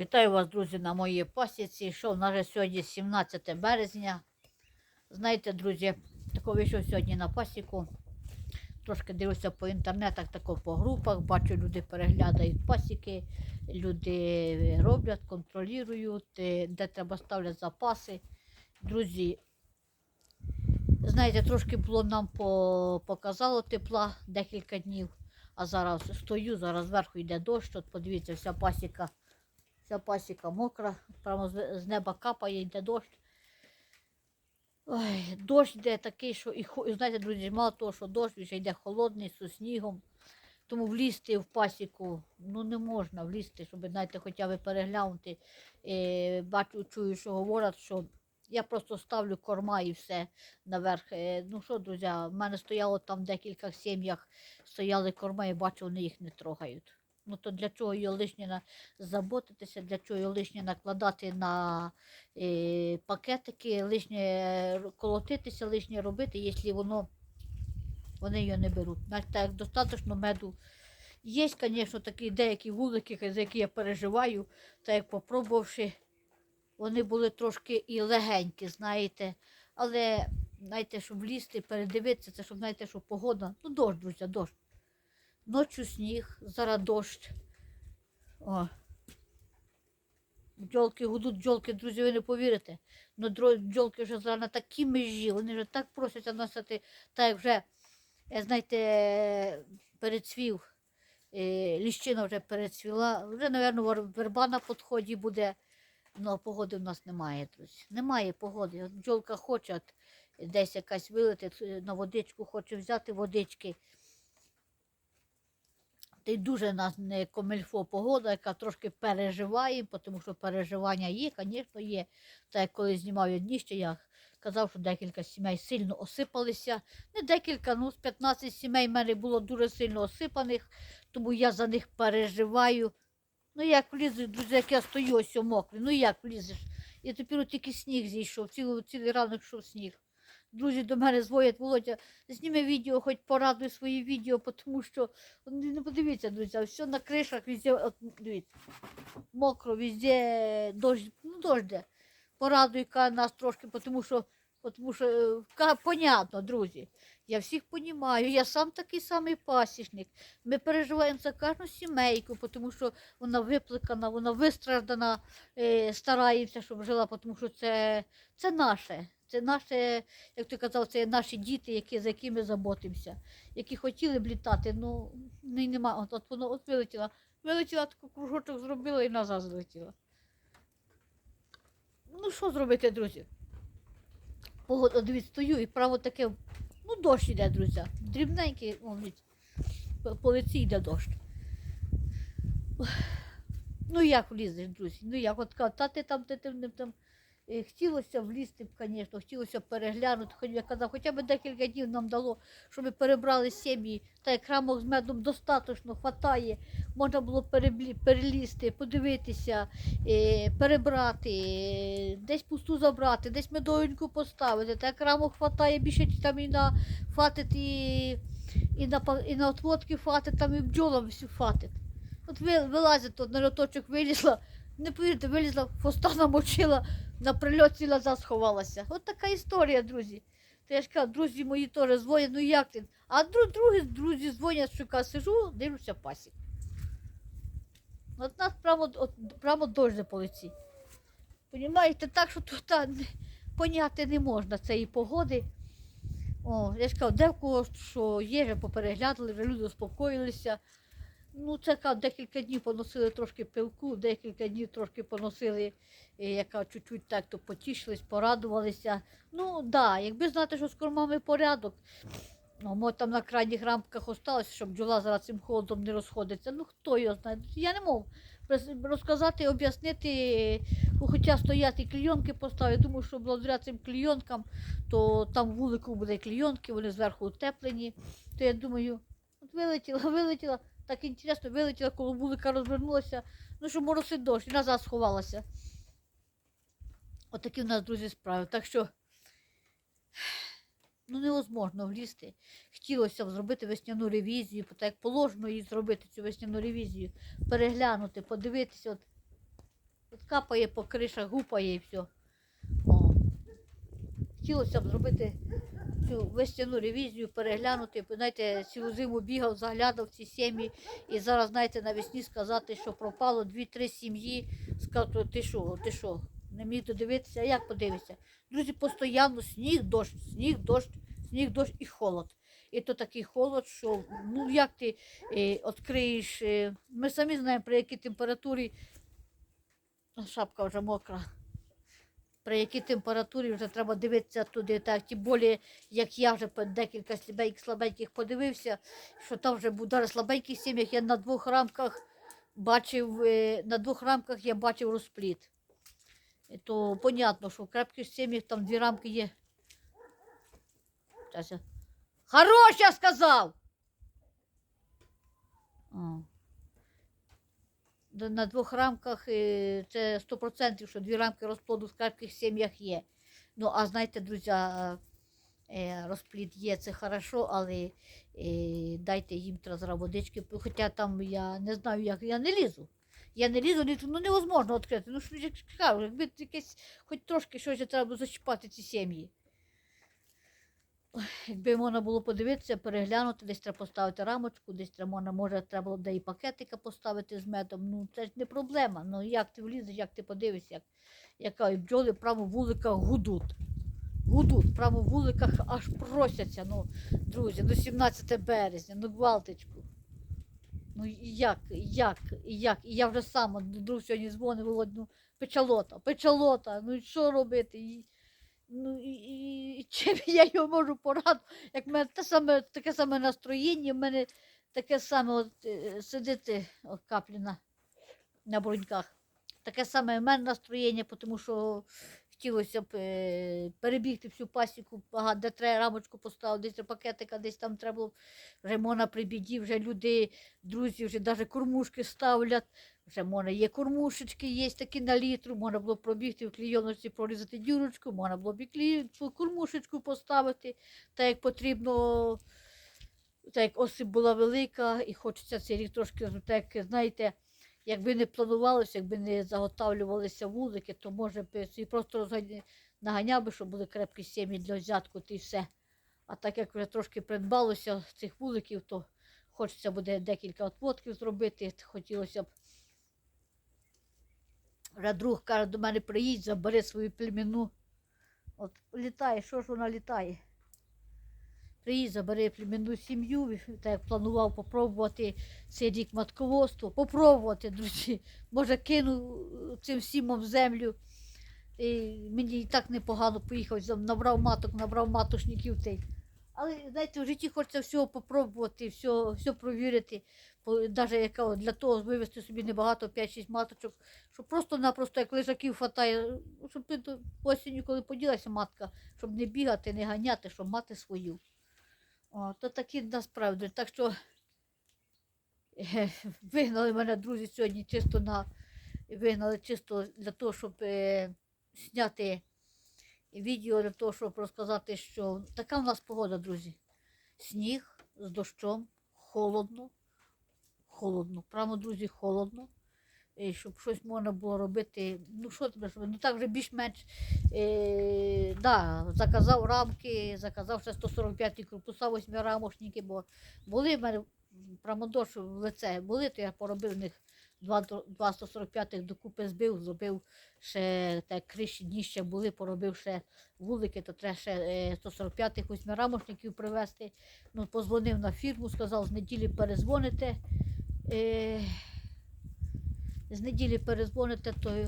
Вітаю вас, друзі, на моїй пасіці. Що в нас сьогодні 17 березня. Знаєте, друзі, тако вийшов сьогодні на пасіку. Трошки дивлюся по інтернетах, тако по групах. Бачу, люди переглядають пасіки, люди роблять, контролюють, е, де треба ставлять запаси. Друзі, знаєте, трошки було нам по- показало тепла декілька днів. А зараз стою, зараз зверху йде дощ. От подивіться, вся пасіка Вся пасіка мокра, прямо з, неба капає, йде дощ. Ой, дощ йде такий, що і знаєте, друзі, мало того, що дощ ще йде холодний, з снігом. Тому влізти в пасіку ну не можна влізти, щоб знаєте, хоча б переглянути. Е, бачу, чую, що говорять, що я просто ставлю корма і все наверх. Е, ну що, друзі, в мене стояло там в декілька сім'ях, стояли корма і бачу, вони їх не трогають. Ну то для чого його лишнє заботитися, для чого його лишнє накладати на е, пакетики, лишнє колотитися, лишнє робити, якщо воно вони його не беруть. Навіть так достатньо меду. Є, звісно, такі деякі вулики, за які я переживаю, так як попробувавши, вони були трошки і легенькі, знаєте. Але, знаєте, щоб влізти, передивитися, це щоб знаєте, що погода. Ну, дощ, друзі, дощ. Ночі сніг, зараз дощ. О. Бджолки гудуть, бджолки, друзі, ви не повірите. Ну, бджолки вже зараз на такій межі, вони вже так просяться носити, так як вже, е, знаєте, перецвів, е, ліщина вже перецвіла. Вже, мабуть, верба на підході буде. Ну, погоди в нас немає, друзі. Немає погоди. Бджолка хоче десь якась вилити е, на водичку, хоче взяти водички. Та й дуже нас не комельфо погода, яка трошки переживає, тому що переживання є, звісно, є. Так як коли знімав я дніще, я казав, що декілька сімей сильно осипалися. Не декілька, ну з 15 сімей в мене було дуже сильно осипаних, тому я за них переживаю. Ну як влізеш, друзі, як я стою ось о мокрий, ну як влізеш? І тепер тільки сніг зійшов, цілий, цілий ранок йшов сніг. Друзі до мене дзвонять, Володя, зніми відео, хоч порадуй свої відео, тому що ну, не подивіться, друзі, а все на кришах, везде, от, дивіться, мокро, везде дощ, ну дожде. Порадуй ка нас трошки, тому що, тому що е, понятно, друзі. Я всіх понімаю, я сам такий самий пасічник. Ми переживаємо за кожну сімейку, тому що вона випликана, вона вистраждана, е, стараємося, щоб жила, тому що це, це наше. Це наше, як ти казав, це наші діти, які, за якими заботимося, які хотіли б літати, ну не, нема. От, от воно от вилетіла. Вилетіла, таку кружочок зробила і назад злетіла. Ну, що зробити, друзі? Погода, дивіться, стою і право таке, ну, дощ іде, друзі. Дрібненький, о, по, лиці йде дощ. Ну як влізеш, друзі? Ну як от кажуть, та ти там, ти там, Хотілося влізти б, звісно, хотілося переглянути. Хоч я казав, хоча б декілька днів нам дало, щоб ми перебрали сім'ї, та як рамок з медом достатньо хватає. Можна було перелізти, подивитися, е, перебрати, е, десь пусту забрати, десь медовеньку поставити. Так як хватає більше там і на фатит, і, і, на, і на отводки фатит, там і бджолам фатит. От вилазить, от на льоточок вилізла, не повірте, вилізла, хвоста намочила, на прильоті назад сховалася. От така історія, друзі. То я ж кажу, друзі мої теж дзвонять, ну як ти? А дру- другі друзі дзвонять, я сижу, дивлюся пасік. От нас прямо, от, прямо дощ по лиці. Понімаєте, так, що тут та, поняти не можна цієї погоди. О, я ж кажу, де в кого що є, вже попереглядали, вже люди успокоїлися. Ну, це декілька днів поносили трошки пилку, декілька днів трошки поносили, е, яка чуть-чуть так то потішились, порадувалися. Ну, так, да, якби знати, що з кормами порядок. Ну, може там на крайніх рамках осталося, щоб бджола зараз цим холодом не розходиться. Ну, хто його знає. Я не можу розказати, об'яснити, хоча стоять і клійонки поставити. Думаю, що благодаря цим клійонкам, то там вулику буде клійонки, вони зверху утеплені. То я думаю, от вилетіла, вилетіла, так інтересно, вилетіла, коли вулика розвернулася, ну що моросить дощ, і назад сховалася. Отакі в нас, друзі, справи. Так що ну невозможно влізти. Хотілося б зробити весняну ревізію, так як положено їй зробити цю весняну ревізію, переглянути, подивитися. От. От капає по кришах, гупає і все. О. Хотілося б зробити цю весняну ревізію, переглянути. Знаєте, цілу зиму бігав, заглядав ці сім'ї. І зараз, знаєте, навесні сказати, що пропало 2-3 сім'ї. Сказати, ти що, ти що? Не міг додивитися, а як подивитися? Друзі, постійно сніг, дощ, сніг, дощ, сніг, дощ і холод. І то такий холод, що ну як ти е, відкриєш. Е, ми самі знаємо, при якій температурі шапка вже мокра. При якій температурі вже треба дивитися туди. Так, тим більше, як я вже декілька слабеньких, слабеньких подивився, що там вже був даже слабеньких сім'ях, я на двох рамках бачив, е, на двох рамках я бачив розпліт. І То понятно, що в крепких сім'ях там дві рамки є. Хорош, я сказав! О. На двох рамках е, це 100%, що дві рамки розплоду в крепких сім'ях є. Ну, а знаєте, друзі, е, розплід є, це хорошо, але е, дайте їм треба водички. Хоча там я не знаю, як я не лізу. Я не лізу, не, ну невозможно відкрити. Ну, що ж я кажу, якби якесь, хоч трошки щось треба зачіпати ці сім'ї. Якби можна було подивитися, переглянути, десь треба поставити рамочку, десь треба, можна, може, треба було де і пакетика поставити з медом. Ну, це ж не проблема. Ну, як ти влізеш, як ти подивишся, як, яка бджоли прямо в вуликах гудуть. Гудуть, прямо в вуликах аж просяться. Ну, друзі, ну 17 березня, ну гвалтичку. Ну як, як, як? І я вже сама друг сьогодні дзвонив, ну печалота, печалота, ну і що робити? Ну і, і, чим я його можу порадити? Як в мене те саме, таке саме настроєння, в мене таке саме от, е, сидити о, каплі на, на бруньках. Таке саме в мене настроєння, тому що хотілося б е, перебігти всю пасіку, багато, де треба рамочку поставити, десь пакетика, десь там треба було вже можна при біді, вже люди, друзі, вже навіть кормушки ставлять. Вже можна є кормушечки, є такі на літру, можна було пробігти в клійоночці, прорізати дюрочку, можна було б і клі... кормушечку поставити, так як потрібно, так як осип була велика, і хочеться цей рік трошки, так, як, знаєте, якби не планувалося, якби не заготавлювалися вулики, то може б собі просто наганяв би, щоб були крепкі сім'ї для взятку, і все. А так як вже трошки придбалося цих вуликів, то хочеться буде декілька отводків зробити. Хотілося б. Вже друг каже, до мене приїдь, забери свою племінну. От літає, що ж вона літає? Приїдь, забери племінну сім'ю, так як планував попробувати цей рік матководство. Попробувати, друзі. Може, кину цим сімом землю. І мені і так непогано поїхав, набрав маток, набрав матошників. Цей. Але знаєте, в житті хочеться всього попробувати, все, все провірити. Навіть яка, для того вивезти собі небагато 5-6 маточок, щоб просто-напросто як лежаків хватає, щоб ти осінню, коли поділася матка, щоб не бігати, не ганяти, щоб мати свою. О, то такі насправді. Так що вигнали мене друзі сьогодні чисто на вигнали чисто для того, щоб е, зняти відео для того, щоб розказати, що така в нас погода, друзі. Сніг з дощом, холодно, холодно, прямо, друзі, холодно. Щоб щось можна було робити, ну що тебе? Ну так вже більш-менш е, да, заказав рамки, заказав ще 145 корпуса, восьмирамошники, бо були в мене прямо дощ в лице, були, то я поробив в них два, два 145 докупи збив, зробив ще так криші дніща були, поробив ще вулики, то треба ще е, 145 восьмирамошників привезти. Ну, позвонив на фірму, сказав, з неділі перезвоните. Е, з неділі перезвоните, то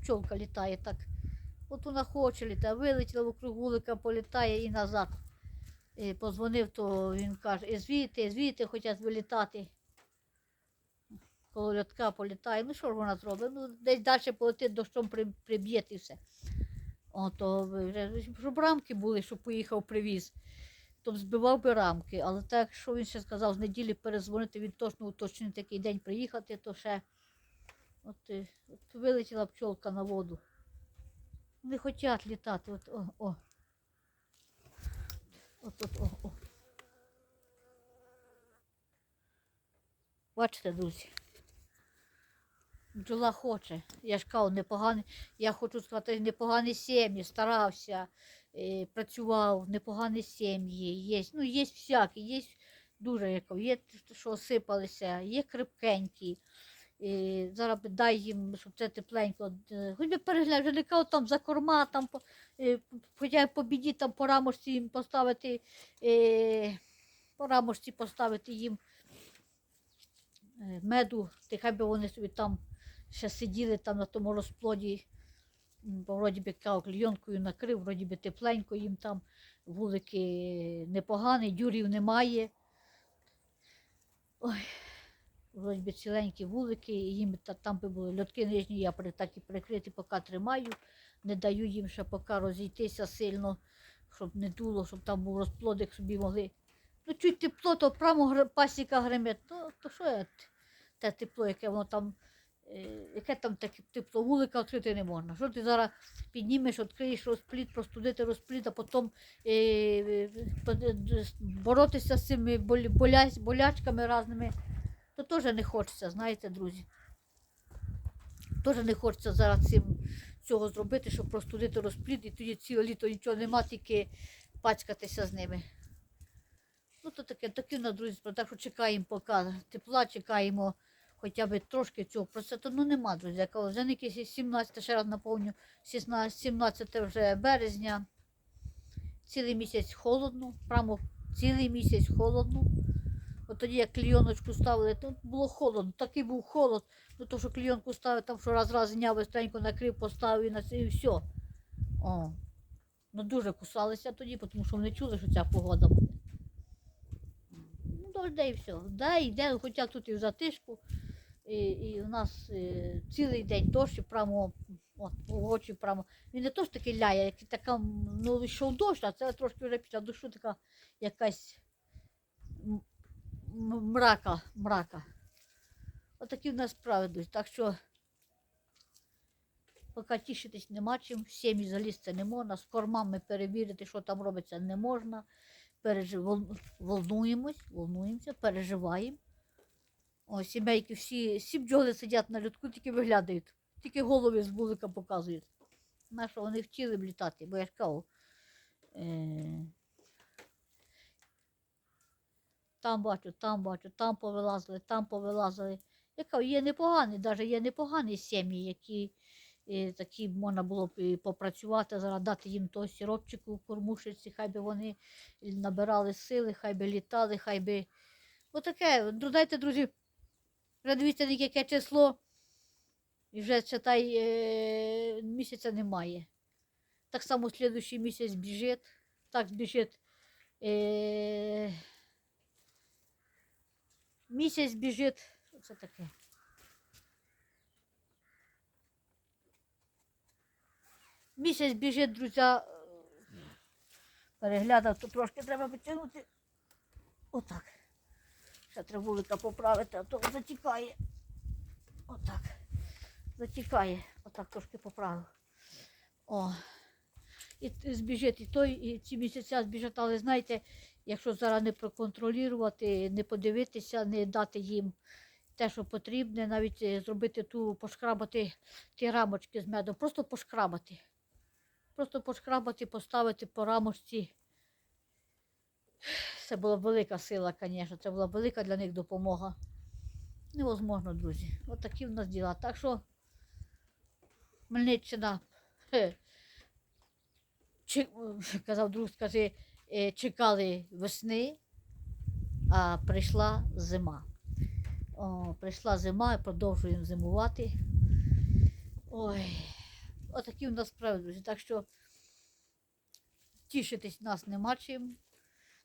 пчолка літає так. От вона хоче літає, вилетіла вокруг вулика, політає і назад. І позвонив, то він каже, і звідти, звідти хочуть вилітати. Коло льотка політає. Ну що ж вона зробить? Ну, десь далі полетить, дощом при- приб'є і все. О, то щоб рамки були, щоб поїхав привіз, то б збивав би рамки. Але так, що він ще сказав, з неділі перезвонити, він точно уточнив такий день приїхати, то ще от, е, от вилетіла пчолка на воду. Не хочуть літати. От, о, о. От, от, о, о. Бачите, друзі. бджола хоче. Я ж кажу, непоганий. Я хочу сказати, непогані сім'ї, старався, працював, непогані сім'ї. Є, ну, є всякі, є дуже як, є, що осипалися, є крепкенькі. І зараз дай їм, щоб це тепленько. е, Хоч би переглянь, там за корма, там, е, хоча по біді там по рамочці їм поставити, е, по рамочці поставити їм е, меду, ти хай би вони собі там ще сиділи там на тому розплоді, вроді би кажу, накрив, вроді би тепленько їм там вулики непогані, дюрів немає. Ой, вроді би ціленькі вулики, і їм там би були льотки нижні, я так і прикриті, поки тримаю, не даю їм ще поки розійтися сильно, щоб не дуло, щоб там був розплодик собі могли. Ну, чуть тепло, то прямо пасіка гримить. Ну, то що я те тепло, яке воно там, яке там таке тепло, вулика відкрити не можна. Що ти зараз піднімеш, відкриєш розплід, простудити розплід, а потім е, е, д- боротися з цими боля- болячками разними, то теж не хочеться, знаєте, друзі. Теж не хочеться зараз цим цього зробити, щоб простудити розплід, і тоді ціле літо нічого нема, тільки пачкатися з ними. Ну, то таке, такі на друзі, так що чекаємо поки тепла, чекаємо хоча б трошки цього процесу. Ну нема, друзі. Я кажу, вже не якийсь 17, ще раз наповню, 16, 17 вже березня. Цілий місяць холодно, прямо цілий місяць холодно. От тоді як клійоночку ставили, то було холодно, такий був холод. Ну то, що клійонку ставив, там що раз раз зняв, быстренько накрив, поставив і на це і все. О. Ну дуже кусалися тоді, тому що вони чули, що ця погода буде. Ну, дощ де і все. Да, йде, хоча тут і в затишку. І, і у нас е, цілий день дощ, і прямо от, очі прямо. Він не то ж таки ляє, як така, ну, йшов дощ, а це трошки вже після дощу така якась мрака, мрака. Отакі в нас справи. Так що поки тішитись нема чим, в сім'ї залізти не можна, з кормами перевірити, що там робиться, не можна. Пережив... Волнуємось, волнуємося, переживаємо. О, сімейки всі, всі бджоли сидять на льотку, тільки виглядають, тільки голови з вулика показують. На що вони вчили б літати, бо я ж кажу, е... там бачу, там бачу, там повилазили, там повилазили. Я кажу, є непогані, навіть є непогані сім'ї, які е, такі можна було б і попрацювати, зараз дати їм того сіропчику кормушиці, хай би вони набирали сили, хай би літали, хай би. Отаке, дайте, друзі, вже дивіться, яке число, і вже читай, е, місяця немає. Так само слідуючий місяць біжить, так біжить. Е, місяць біжить. Що таке? Місяць біжить, друзі. Переглядав, то трошки треба витягнути. Отак. Ще треба вулика поправити, а то затікає. Отак. Затікає. Отак трошки поправив. О. І збіжить і той, і ці місяця збіжать, але знаєте, якщо зараз не проконтролювати, не подивитися, не дати їм те, що потрібне, навіть е, зробити ту, пошкрабати ті рамочки з медом, просто пошкрабати. Просто пошкрабати, поставити по рамочці. Це була велика сила, звісно, це була велика для них допомога. Невозможно, друзі. От такі в нас діла. Так що Хмельниччина, чи, казав друг, скажи, е, чекали весни, а прийшла зима. О, прийшла зима і продовжуємо зимувати. Ой, отакі в нас справи, друзі. Так що тішитись нас нема чим.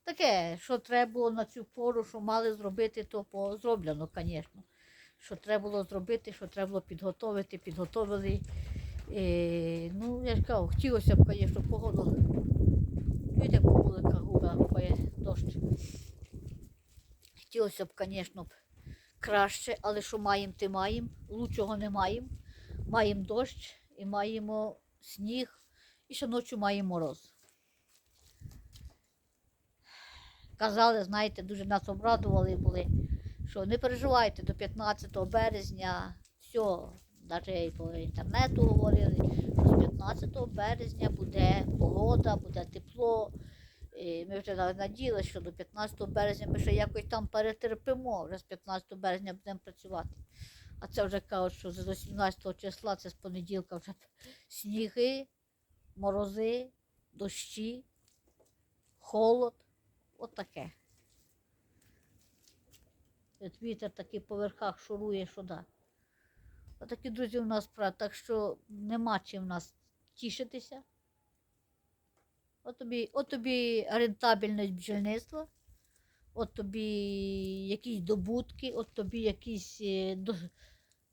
Таке, що треба було на цю пору, що мали зробити, то зроблено, звісно. Що треба було зробити, що треба було підготовити, підготовили. Е, ну, я ж кажу, хотілося б, звісно, погоду. Видите, по вуликах губа гупає дощ. Хотілося б, звісно, краще, але що маємо, ти маємо. Лучшого не маємо. Маємо дощ і маємо сніг, і ще ночі маємо мороз. Казали, знаєте, дуже нас обрадували були, що не переживайте до 15 березня, все, навіть по інтернету говорили, що з 15 березня буде погода, буде тепло. І ми вже на- надіялися, що до 15 березня ми ще якось там перетерпимо, вже з 15 березня будемо працювати. А це вже кажуть, що з 18 числа, це з понеділка вже сніги, морози, дощі, холод. От таке. От вітер такий по верхах шурує, да. Отакі друзі у нас справа. Так що нема чим нас тішитися. От тобі, от тобі рентабельність бджільництва, от тобі якісь добутки, от тобі якісь. е,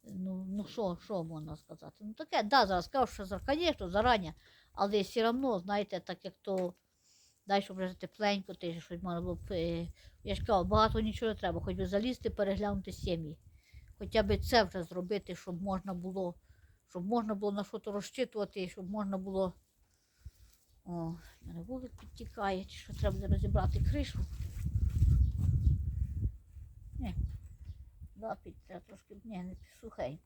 Ну, ну що, що можна сказати? Ну таке, да, зараз кажу, що звісно, зарані, але все одно, знаєте, так як то дай, щоб вже тепленько, ти щось можна було б. е, Я ж кажу, багато нічого не треба, хоч би залізти, переглянути сім'ї. Хоча б це вже зробити, щоб можна було, щоб можна було на щось розчитувати, щоб можна було. О, мене вулик підтікає, чи що треба розібрати кришу. Ні. Да, під, треба трошки, ні, не сухенько.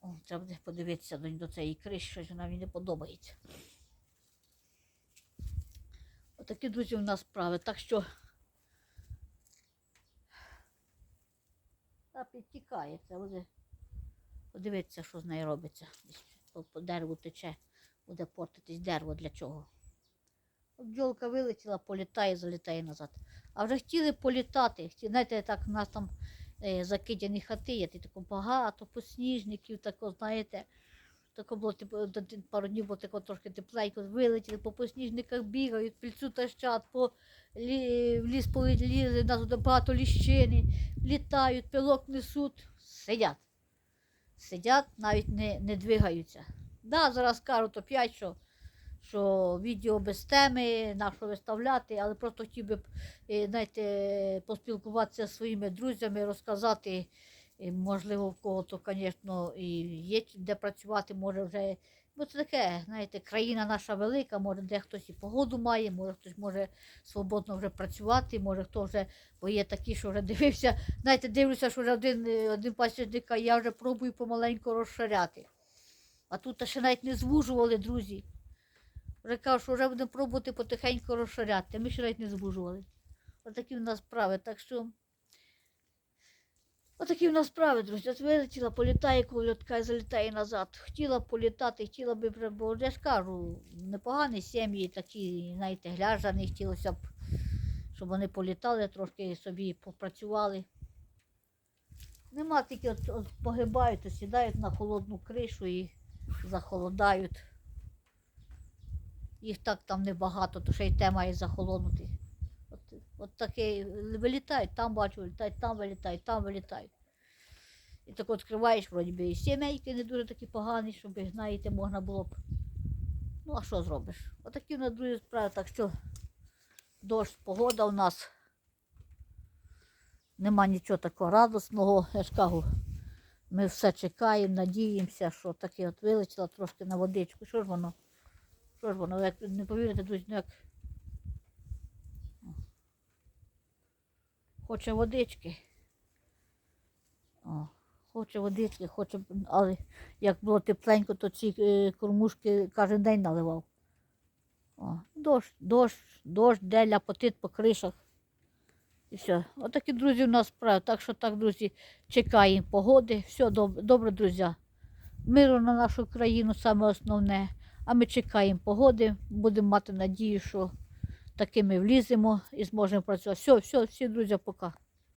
О, треба буде подивитися до, до цієї криші, щось вона мені не подобається. Отакі, друзі, у нас справи. Так що. Та підтікає, це буде. Подивитися, що з нею робиться. По, дереву тече, буде портитись дерево для чого. Бджолка вилетіла, політає, залітає назад. А вже хотіли політати. Знаєте, так у нас там е, закидяні хати, є тако багато, посніжників, тако, знаєте. Тако було типу, пару днів було тако трошки тепленько, вилетіли, по посніжниках бігають, пільцю тащать, по лі, в ліс полізли, нас багато ліщини, літають, пилок несуть, сидять. Сидять, навіть не, не двигаються. Да, зараз кажуть опять, що, що відео без теми, на що виставляти, але просто хотів би, е, знаєте, поспілкуватися зі своїми друзями, розказати, е, можливо, в кого-то, звісно, і є де працювати, може вже. Бо це таке, знаєте, країна наша велика, може де хтось і погоду має, може хтось може свободно вже працювати, може хто вже, бо є такі, що вже дивився, знаєте, дивлюся, що вже один, один пасічник, я вже пробую помаленьку розширяти. А тут ще навіть не звужували, друзі. Вже кажуть, що вже будемо пробувати потихеньку розширяти, ми ще навіть не звужували. Отакі в нас справи. Так що. Отакі в нас справи, друзі. От вилетіла, політає кольотка і залітає назад. Хотіла політати, хотіла би, бо я ж кажу, непогані сім'ї такі, знаєте, гляжані, хотілося б, щоб вони політали, трошки собі попрацювали. Нема тільки от, от погибають, сідають на холодну кришу і захолодають. Їх так там небагато, то ще й те має захолонути. От, от таке вилітають, там бачу, вилітають, там вилітають, там вилітають. І так відкриваєш, вроді би, і сімейки не дуже такі погані, щоб, знаєте, можна було б. Ну, а що зробиш? Отакі в нас друзі справи, так що дощ, погода у нас. Нема нічого такого радісного. Я ж кажу, ми все чекаємо, надіємося, що таке от вилетіло трошки на водичку. Що ж воно? Що ж воно, як не повірите, друзі, ну як. Хоче водички. О, хоче водички, хоче, але як було тепленько, то ці е, кормушки кожен день наливав. О, дощ, дощ, дощ, де ляпотить по кришах. І все. Отакі, друзі, у нас справи. Так що так, друзі, чекаємо погоди. Все добре, добре, друзі. Миру на нашу країну саме основне. А ми чекаємо погоди, будемо мати надію, що таки ми вліземо і зможемо працювати. Все, все, всі, друзі, пока.